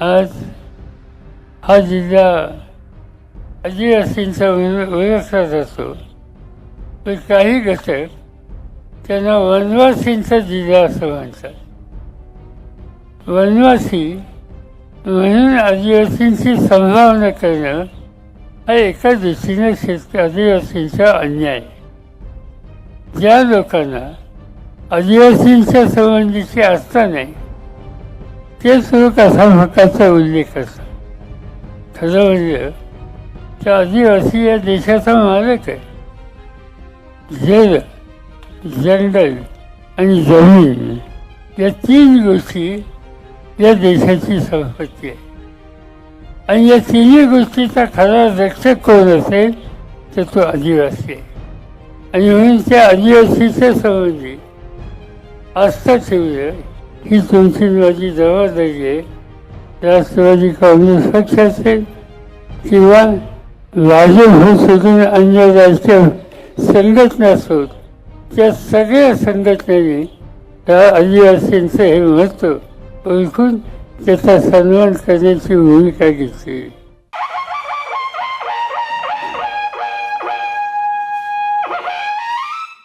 आज हा जिल्हा आदिवासींचा ओळख- जातो पण काही घटक त्यांना वनवासींचा जिल्हा असं म्हणतात. वनवासी म्हणून आदिवासींची संभावना करणं हा एका दृष्टीने शेतक आदिवासींचा अन्याय. ज्या लोकांना आदिवासींच्या संबंधीची आस्था नाही ते लोक असा हक्काचा उल्लेख असतात खरं म्हणजे त्या आदिवासी या देशाचा मालक आहे. जल जंगल आणि जमीन या तीन गोष्टी या देशाची संपत्ती आहे. आणि या तिन्ही गोष्टीचा खरा रक्षक कोण असेल तर तो आदिवासी आहे. आणि म्हणून त्या आदिवासीच्या संबंधी आस्था ठेवणं ही तुमची माझी जबाबदारी आहे. राष्ट्रवादी काँग्रेस पक्ष असेल किंवा भाजप सोडून अन्य राजकीय संघटना असोत त्या सगळ्या संघटनेने त्या आदिवासींचं हे महत्त्व ओळखून त्याचा सन्मान करण्याची भूमिका घेतली.